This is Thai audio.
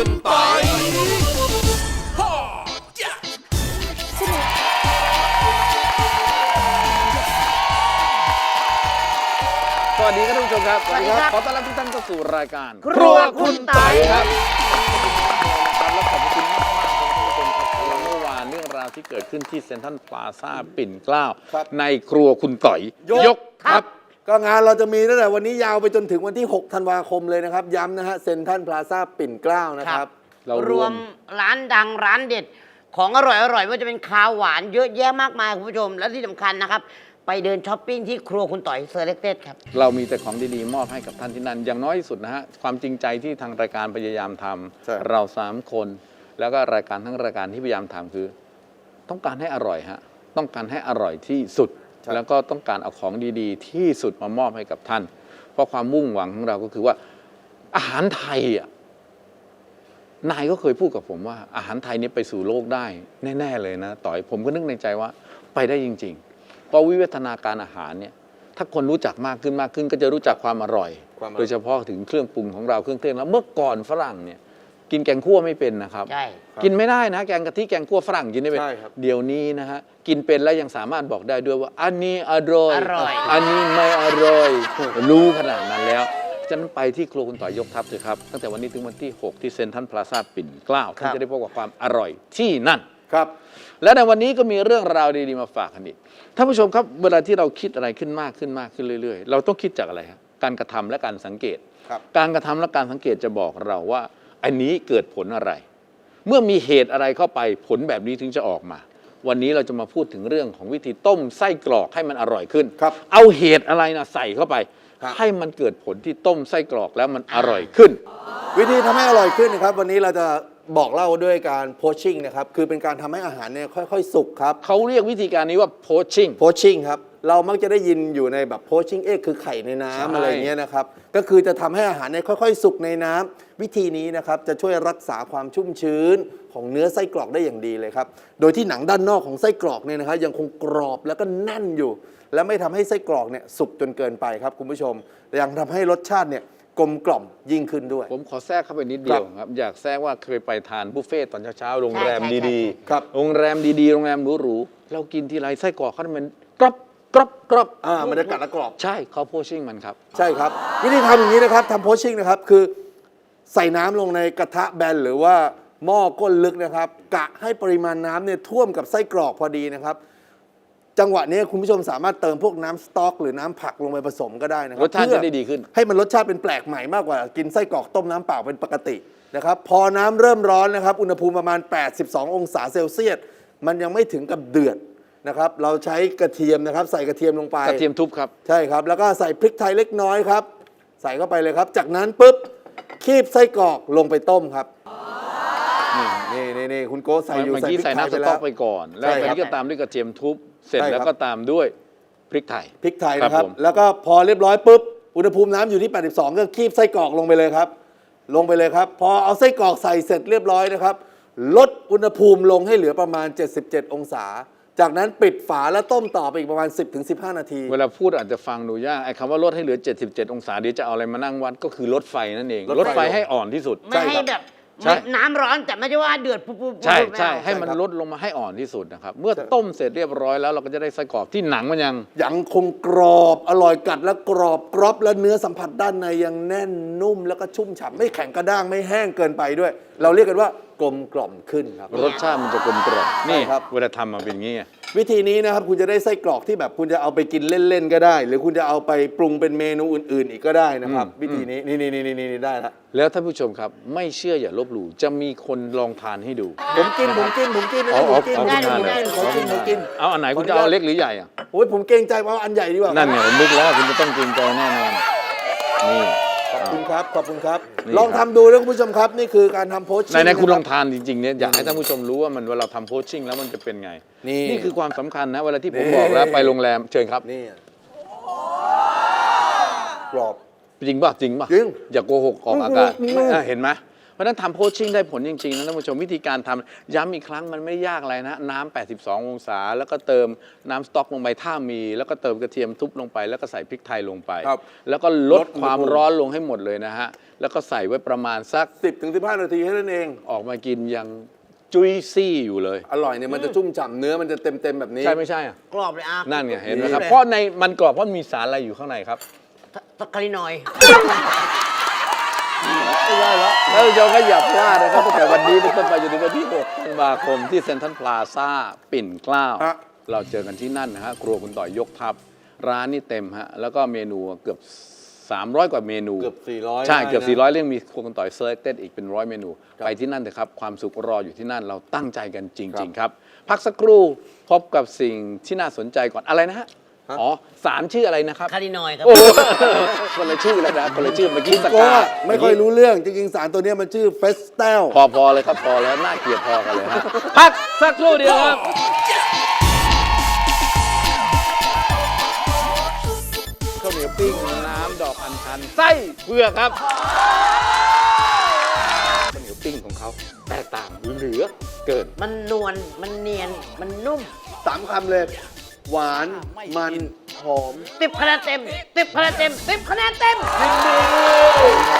คุณปอยสวัสดีครับท่านผู้ชมครับสวัสดีครับ ขอต้อนรับทุกท่านเข้าสู่รายการครัวคุณไต่ครับครับแล้วขอบคุณมากมากๆครับท่านผู้ชมครับเมื่อวานเรื่องราวที่เกิดขึ้นที่เซ็นทรัลพลาซ่าปิ่นเกล้าครับในครัวคุณต่อย ยกครับ ก็งานเราจะมีตั้งแต่วันนี้ยาวไปจนถึงวันที่ 6 ธันวาคมเลยนะครับ ย้ำนะฮะเซ็นทรัลพลาซ่าปิ่นเกล้านะครับ เรารรววมม ร้านดังร้านเด็ด ของอร่อยอร่อยว่าจะเป็นคาวหวานเยอะแยะมากมายคุณผู้ชม และที่สำคัญนะครับ ไปเดินช้อปปิ้งที่ครัวคุณต่อยเซอร์เล็กเต็ดครับ เรามีแต่ของดีๆ มอบให้กับท่านที่นั่น อย่างน้อยที่สุดนะฮะ ความจริงใจที่ทางรายการพยายามทใช่ำเราสามคน แล้วก็รายการทั้งรายการที่พยายามทำคือ ต้องการให้อร่อยฮะ ต้องการให้อร่อยที่สุด แล้วก็ต้องการเอาของดีๆ ที่สุดมามอบให้กับท่าน เพราะความมุ่งหวังของเราก็คือว่า อาหารไทยอะนายก็เคยพูดกับผมว่าอาหารไทยนี้ไปสู่โลกได้แน่ ๆ เลยนะต่อยผมก็นึกในใจว่าไปได้จริงๆ เพราะวิวัฒนาการอาหารเนี่ยถ้าคนรู้จักมากขึ้นมากขึ้น ก็จะรู้จักความอร่อยความอร่อยโดยเฉพาะถึงเครื่องปรุงของเราเครื่องเทศแล้วเมื่อก่อนฝรั่งเนี่ย กินแกงคั่วไม่เป็นนะครับ ใช่ กินไม่ได้นะแกงกะทิแกงคั่วฝรั่งกินไม่เป็นใช่ครับ เดี๋ยวนี้นะฮะกินเป็นแล้วยังสามารถบอกได้ด้วยว่าอันนี้อร่อยอร่อยอันนี้ไม่อร่อยรู้ขนาดนั้นแล้วฉะนั้นไปที่ครัวคุณต่อยยกทัพเถอะครับตั้งแต่วันนี้ถึงวันที่ 6 ที่เซ็นทรัลพลาซาปิ่นเกล้าท่านจะได้พบกับความอร่อยที่นั่น ครับ และในวันนี้ก็มีเรื่องราวดีๆมาฝากกันอีกท่านผู้ชมครับเวลาที่เราคิดอะไรขึ้นมากขึ้นมากขึ้นเรื่อย ๆ เราต้องคิดจากอะไรครับการกระทำและการสังเกต ครับ การกระทำและการสังเกตจะบอกเราว่า อันนี้เกิดผลอะไร เมื่อมีเหตุอะไรเข้าไปผลแบบนี้ถึงจะออกมา วันนี้เราจะมาพูดถึงเรื่องของวิธีต้มไส้กรอกให้มันอร่อยขึ้น ครับเอาเหตุอะไรนะใส่เข้าไป ครับ ให้มันเกิดผลที่ต้มไส้กรอกแล้วมันอร่อยขึ้น วิธีทำให้อร่อยขึ้นนะครับ วันนี้เราจะ บอกเล่าด้วยการโพชชิ่งนะครับ คือเป็นการทำให้อาหารเนี่ยค่อยๆ สุกครับเขาเรียกวิธีการนี้ว่าโพชชิ่ง โพชชิ่งครับ เรามักจะได้ยินอยู่ในแบบโพชชิ่งเอ็กคือไข่ในน้ำใช่ อะไรอย่างเงี้ยนะครับ ก็คือจะทำให้อาหารเนี่ยค่อยๆ สุกในน้ำวิธีนี้นะครับจะช่วยรักษาความชุ่มชื้นของเนื้อไส้กรอกได้อย่างดีเลยครับ โดยที่หนังด้านนอกของไส้กรอกเนี่ยนะครับยังคงกรอบแล้วก็แน่นอยู่ และไม่ทำให้ไส้กรอกเนี่ยสุกจนเกินไปครับคุณผู้ชมยังทำให้รสชาติเนี่ย กลมกล่อมยิ่งขึ้นด้วย ผมขอแทรกเข้าไปนิดเดียวครับ อยากแทรกว่าเคยไปทานบุฟเฟ่ต์ตอนเช้าๆโรงแรมใช่ใช่ดีใช่ครับโรงแรมดีๆโรงแรมหรูๆเรากินทีไรไส้กรอกเขามันกรอบกรอบกรอบอ่ามันจะกัดและกรอบ ใช่เขาโพชชิ่งมันครับ ใช่ครับ วิธีทำอย่างนี้นะครับทำโพชชิ่งนะครับคือ ใส่น้ำลงในกระทะแบนหรือว่าหม้อก้นลึกนะครับ กะให้ปริมาณน้ำเนี่ยท่วมกับไส้กรอกพอดีนะครับ จังหวะนี้คุณผู้ชมสามารถเติมพวกน้ำสต๊อก หรือน้ำผักลงไปผสมก็ได้นะครัรสชาติเพื่อจะได้ดีขึ้น ให้มันรสชาติเป็นแปลกใหม่มากกว่า กินไส้กรอกต้มน้ำเปล่าเป็นปกตินะครับพอน้ำเริ่มร้อนนะครับอุณหภูมิประมาณ 82 องศาเซลเซียสมันยังไม่ถึงกับเดือดนะครับเราใช้กระเทียมนะครับใส่กระเทียมลงไป กระเทียมทุบครับ ใช่ครับ แล้วก็ใส่พริกไทยเล็กน้อยครับ ใส่เข้าไปเลยครับ จากนั้นปุ๊บคีบไส้กรอกลงไปต้มครับ นี่นี่นี่นี่คุณโก้ใส่อยู่เมื่อใส่กี้พริกใส่ไทยน้ำสไปต๊แล้อกว ไปก่อน แล้วใช่ตอนครับนี้ก็ตามด้วยกระเทียมทุบ เสร็จใช่แล้วครับก็ตามด้วยพริกไทย พริกไทยครับนะครับผม แล้วก็พอเรียบร้อยปุ๊บอุณหภูมิน้ำอยู่ที่ 82 ก็คีบไส้กรอกลงไปเลยครับ ลงไปเลยครับ พอเอาไส้กรอกใส่เสร็จเรียบร้อยนะครับ ลดอุณหภูมิลงให้เหลือประมาณ 77 องศา จากนั้นปิดฝาแล้วต้มต่อไปอีกประมาณ 10-15 นาที เวลาพูดอาจจะฟังดูยากไอ้คำว่าลดให้เหลือ 77 องศาเดี๋ยวจะเอาอะไรมานั่งวัดก็คือลดไฟนั่นเองลดไฟลดไฟให้อ่อนที่สุด ไม่ให้แบบ ใช่ น้ำร้อนแต่ไม่ใช่ว่าเดือดปุ๊บปุ๊บปุ๊บใช่ไม่ใช่เอาให้มันใช่ครับลดลงมาให้อ่อนที่สุดนะครับ เมื่อใช่ต้มเสร็จเรียบร้อยแล้วเราก็จะได้ไส้กรอกที่หนังมันยัง ยังคงกรอบอร่อยกัดแล้วกรอบกรอบแล้วเนื้อสัมผัสด้านในยังแน่นนุ่มแล้วก็ชุ่มฉ่ำไม่แข็งกระด้างไม่แห้งเกินไปด้วย เราเรียกกันว่ากลมกล่อมขึ้นครับ รสชาติมันจะกลมกล่อมนี่ใช่ครับ เวลาทำมาเป็นอย่างนี้ไง วิธีนี้นะครับคุณจะได้ไส้กรอกที่แบบคุณจะเอาไปกินเล่นๆก็ได้ หรือคุณจะเอาไปปรุงเป็นเมนูอื่นๆ อีกก็ได้นะครับอืมวิธีนี้นี่นี่นี่นี่นี่ได้ละแล้วท่านผู้ชมครับ ไม่เชื่ออย่าลบหลู่จะมีคนลองทานให้ดู ผมกินผมกินผมกินนะเอาผเอามกินเอาผมคุณกินทานผมเลยกินผมกินผมกินเอาอันไหนคุณจะเอาเล็กหรือใหญ่อะโอ้ยผมเกรงใจเอาอันใหญ่ดีกว่านั่นเนี่ยผมนึกแล้วคุณจะต้องเกรงใจแน่นอนนี่ ขอบคุณครับ ขอบคุณครับ นี่ ลองทำดูนะคุณผู้ชมครับ นี่คือการทำโพสต์ ในในๆคุณลองะรับทานจริงๆเนี่ยอยากให้ท่านผู้ชมรู้ว่ามันเวลาทำโพชชิ่งแล้วมันจะเป็นไงนี่นี่คือความสำคัญนะเวลาที่ผมนี่ บอกแล้วไปโรงแรมเชิญครับ นี่กรอบ จริงป่ะจริงป่ะจริงอย่าโกหกออกอากาศอืมไม่ อะเห็นไหม เพราะฉะนั้นทำโพชชิ่งได้ผลจริงๆนะท่านผู้ชมวิธีการทำย้ำอีกครั้งมันไม่ยากอะไรนะ น้ำ82 องศา แล้วก็เติมน้ำสต๊อกลงไปถ้ามี แล้วก็เติมกระเทียมทุบลงไป แล้วก็ใส่พริกไทยลงไป ครับแล้วก็ลดลดอุณหภูมิ ความร้อนลงให้หมดเลยนะฮะ แล้วก็ใส่ไว้ประมาณสัก10ถึง15นาทีแค่นั้นเอง ออกมากินยังจุยซี่อยู่เลย อร่อยเนี่ยมันจะชุ่มฉ่ำเนื้อมันจะเต็มๆแบบนี้ ใช่ไม่ใช่อะกรอบเลยอะนั่นไงเห็นไหมครับลยเพราะในมันกรอบเพราะมีสารอะไรอยู่ข้างในครับสักกะลินอย ไม่ได้แล้วท่านผู้ชมก็อย่าพลาดนะครับตั้งแต่วันนี้เป็นต้นไปจนถึงวันที่6ธันวาคมที่เซ็นทรัลพลาซ่าปิ่นเกล้า ฮะ เราเจอกันที่นั่นนะฮะครัวคุณต่อยยกทัพร้านนี่เต็มฮะแล้วก็เมนูเกือบ 300 กว่าเมนูเกือบ400ใช่ได้นะเกือบ400 เรื่องมีครัวคุณต่อยเซ l เ c ็ d อีกเป็นร้อยเมนู ไปที่นั่นเถอะครับ ความสุขรออยู่ที่นั่นเราตั้งใจกันจริง ๆ ครับ พักสักครู่พบกับสิ่งที่น่าสนใจก่อนอะไรนะฮะฮะ อ๋อสารชื่ออะไรนะครับ คารินอยครับ โอ้คนละชื่อแล้วนะคนละชื่อเมื่อกี้สโก้กาไม่ค่อยรู้เรื่องจริงๆสารตัวเนี้ยมันชื่อเฟสเตลพอพอเลยครับพอแล้วน่าเกลียดพอกันเลยฮะพักสักครู่เดียวครับ ข้าวเหนียวปิ้งน้ำดอกอัญชันไส้เผือกครับข้าวเหนียวปิ้งของเขาแตกต่างเหลือเกิน มันนวล มันเนียน มันนุ่มสามคำเลย หวานมันหอมติบคะแนนเต็มติบคะแนนเต็มติบคะแนนเต็มครัว